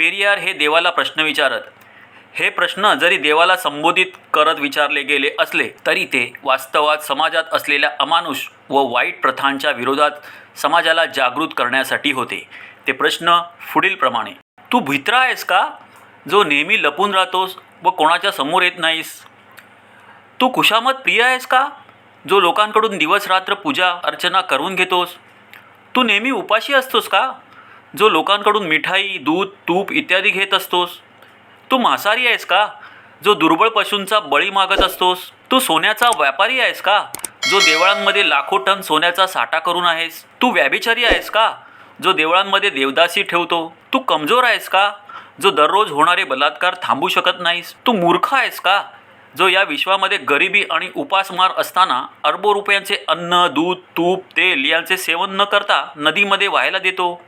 पेरियार हे देवाला प्रश्न विचारत. हे प्रश्न जरी देवाला संबोधित करत विचारले गेले असले तरी ते वास्तवात समाजात असलेल्या अमानुष व वाईट प्रथांच्या विरोधात समाजाला जागृत करण्यासाठी होते. ते प्रश्न पुढीलप्रमाणे तू भित्रा आहेस का? जो नेहमी लपून राहतोस व कोणाच्या समोर येत नाहीस. तू कुशामत प्रिय आहेस का? जो लोकांकडून दिवस रात्र पूजा अर्चना करून घेतोस. तू नेहमी उपाशी असतोस का? जो लोकांकडून मिठाई दूध तूप इत्यादी घेत असतोस. तू मांसाहारी आहेस का? जो दुर्बळ पशूंचा बळी मागत असतोस. तू सोन्याचा व्यापारी आहेस का? जो देवळांमध्ये लाखो टन सोन्याचा साठा करून आहेस. तू व्याभिचारी आहेस का? जो देवळांमध्ये देवदासी ठेवतो. तू कमजोर आहेस का? जो दररोज होणारे बलात्कार थांबू शकत नाहीस. तू मूर्ख आहेस का? जो या विश्वामध्ये गरिबी आणि उपासमार असताना अरबो रुपयांचे अन्न दूध तूप तेल यांचे सेवन न करता नदीमध्ये व्हायला देतो.